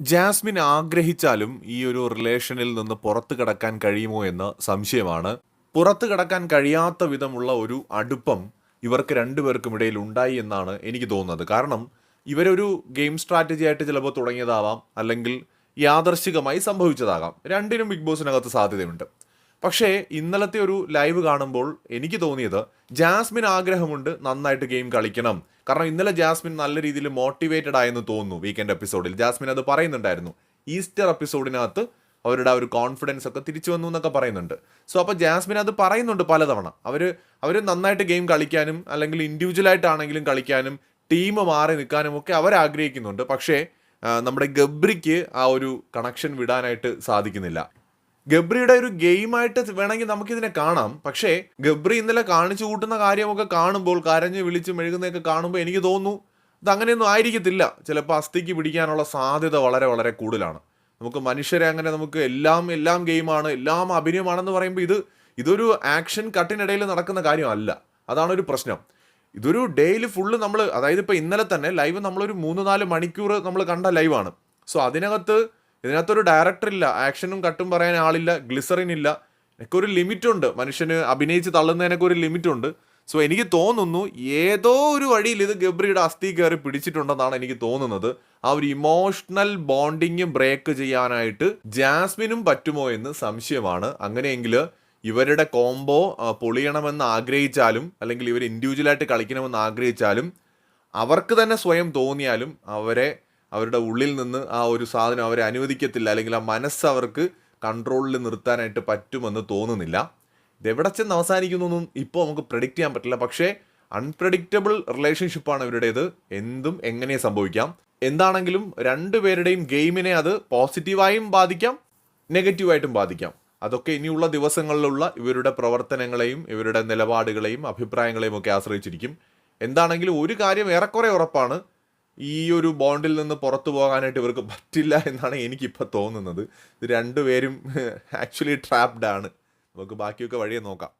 Jasmine ആഗ്രഹിച്ചാലും ഈ ഒരു റിലേഷനിൽ നിന്ന് പുറത്തു കടക്കാൻ കഴിയുമോ എന്ന് സംശയമാണ്. പുറത്തു കടക്കാൻ കഴിയാത്ത വിധമുള്ള ഒരു അടുപ്പം ഇവർക്ക് രണ്ടുപേർക്കും ഇടയിൽ ഉണ്ടായി എന്നാണ് എനിക്ക് തോന്നുന്നത്. കാരണം ഇവരൊരു ഗെയിം സ്ട്രാറ്റജി ആയിട്ട് ചിലപ്പോൾ തുടങ്ങിയതാവാം അല്ലെങ്കിൽ യാദർശികമായി സംഭവിച്ചതാകാം. രണ്ടിനും ബിഗ് ബോസിനകത്ത് സാധ്യതയുണ്ട്. പക്ഷേ ഇന്നലത്തെ ഒരു ലൈവ് കാണുമ്പോൾ എനിക്ക് തോന്നിയത് ജാസ്മിൻ ആഗ്രഹമുണ്ട് നന്നായിട്ട് ഗെയിം കളിക്കണം. കാരണം ഇന്നലെ ജാസ്മിൻ നല്ല രീതിയിൽ മോട്ടിവേറ്റഡ് ആയെന്ന് തോന്നുന്നു വീക്കെൻഡ് എപ്പിസോഡിൽ ജാസ്മിൻ അത് പറയുന്നുണ്ടായിരുന്നു. ഈസ്റ്റർ എപ്പിസോഡിനകത്ത് അവരുടെ ആ ഒരു കോൺഫിഡൻസ് ഒക്കെ തിരിച്ചു വന്നു എന്നൊക്കെ പറയുന്നുണ്ട്. സോ അപ്പോൾ ജാസ്മിൻ അത് പറയുന്നുണ്ട് പലതവണ. അവർ അവർ നന്നായിട്ട് ഗെയിം കളിക്കാനും അല്ലെങ്കിൽ ഇൻഡിവിജ്വൽ ആയിട്ടാണെങ്കിലും കളിക്കാനും ടീം മാറി നിൽക്കാനും ഒക്കെ അവർ ആഗ്രഹിക്കുന്നുണ്ട്. പക്ഷേ നമ്മുടെ ഗബ്രിക്ക് ആ ഒരു കണക്ഷൻ വിടാനായിട്ട് സാധിക്കുന്നില്ല. ഗബ്രിയുടെ ഒരു ഗെയിമായിട്ട് വേണമെങ്കിൽ നമുക്കിതിനെ കാണാം. പക്ഷേ ഗബ്രി ഇന്നലെ കാണിച്ചു കൂട്ടുന്ന കാര്യമൊക്കെ കാണുമ്പോൾ കരഞ്ഞ് വിളിച്ച് മെഴുകുന്നതൊക്കെ കാണുമ്പോൾ എനിക്ക് തോന്നുന്നു ഇത് അങ്ങനെയൊന്നും ആയിരിക്കത്തില്ല. ചിലപ്പോൾ അസ്ഥിക്ക് പിടിക്കാനുള്ള സാധ്യത വളരെ വളരെ കൂടുതലാണ്. നമുക്ക് മനുഷ്യരെ അങ്ങനെ നമുക്ക് എല്ലാം എല്ലാം ഗെയിമാണ് എല്ലാം അഭിനയമാണെന്ന് പറയുമ്പോൾ ഇത് ഇതൊരു ആക്ഷൻ കട്ടിനിടയിൽ നടക്കുന്ന കാര്യമല്ല. അതാണ് ഒരു പ്രശ്നം. ഇതൊരു ഡെയിലി ഫുള്ള് നമ്മൾ അതായത് ഇപ്പോൾ ഇന്നലെ തന്നെ ലൈവ് നമ്മളൊരു മൂന്ന് നാല് മണിക്കൂർ നമ്മൾ കണ്ട ലൈവാണ്. സോ അതിനകത്ത് ഇതിനകത്തൊരു ഡയറക്ടർ ഇല്ല ആക്ഷനും കട്ടും പറയാൻ ആളില്ല ഗ്ലിസറിൻ ഇല്ല എനിക്ക് ഒരു ലിമിറ്റുണ്ട്. മനുഷ്യന് അഭിനയിച്ച് തള്ളുന്നതിനൊക്കെ ഒരു ലിമിറ്റുണ്ട്. സോ എനിക്ക് തോന്നുന്നു ഏതോ ഒരു വഴിയിൽ ഇത് ഗബ്രിയുടെ അസ്ഥി കയറി പിടിച്ചിട്ടുണ്ടെന്നാണ് എനിക്ക് തോന്നുന്നത്. ആ ഒരു ഇമോഷണൽ ബോണ്ടിങ് ബ്രേക്ക് ചെയ്യാനായിട്ട് ജാസ്മിനും പറ്റുമോ എന്ന് സംശയമാണ്. അങ്ങനെയെങ്കിൽ ഇവരുടെ കോംബോ പൊളിയണമെന്ന് ആഗ്രഹിച്ചാലും അല്ലെങ്കിൽ ഇവർ ഇൻഡിവിജ്വലായിട്ട് കളിക്കണമെന്ന് ആഗ്രഹിച്ചാലും അവർക്ക് തന്നെ സ്വയം തോന്നിയാലും അവരെ അവരുടെ ഉള്ളിൽ നിന്ന് ആ ഒരു സാധനം അവരെ അനുവദിക്കത്തില്ല അല്ലെങ്കിൽ ആ മനസ്സ് അവർക്ക് കൺട്രോളിൽ നിർത്താനായിട്ട് പറ്റുമെന്ന് തോന്നുന്നില്ല. ഇതെവിടെ ചെന്ന് അവസാനിക്കുന്നൊന്നും ഇപ്പോൾ നമുക്ക് പ്രഡിക്റ്റ് ചെയ്യാൻ പറ്റില്ല. പക്ഷേ അൺപ്രഡിക്റ്റബിൾ റിലേഷൻഷിപ്പാണ് ഇവരുടേത്. എന്തും എങ്ങനെ സംഭവിക്കാം? എന്താണെങ്കിലും രണ്ടുപേരുടെയും ഗെയിമിനെ അത് പോസിറ്റീവായും ബാധിക്കാം നെഗറ്റീവായിട്ടും ബാധിക്കാം. അതൊക്കെ ഇനിയുള്ള ദിവസങ്ങളിലുള്ള ഇവരുടെ പ്രവർത്തനങ്ങളെയും ഇവരുടെ നിലപാടുകളെയും അഭിപ്രായങ്ങളെയും ഒക്കെ ആശ്രയിച്ചിരിക്കും. എന്താണെങ്കിലും ഒരു കാര്യം ഏറെക്കുറെ ഉറപ്പാണ്. ഈ ഒരു ബോണ്ടിൽ നിന്ന് പുറത്തു പോകാനായിട്ട് ഇവർക്ക് പറ്റില്ല എന്നാണ് എനിക്കിപ്പോൾ തോന്നുന്നത്. ഇത് രണ്ടുപേരും ആക്ച്വലി ട്രാപ്ഡ് ആണ്. നമുക്ക് ബാക്കിയൊക്കെ വഴിയെ നോക്കാം.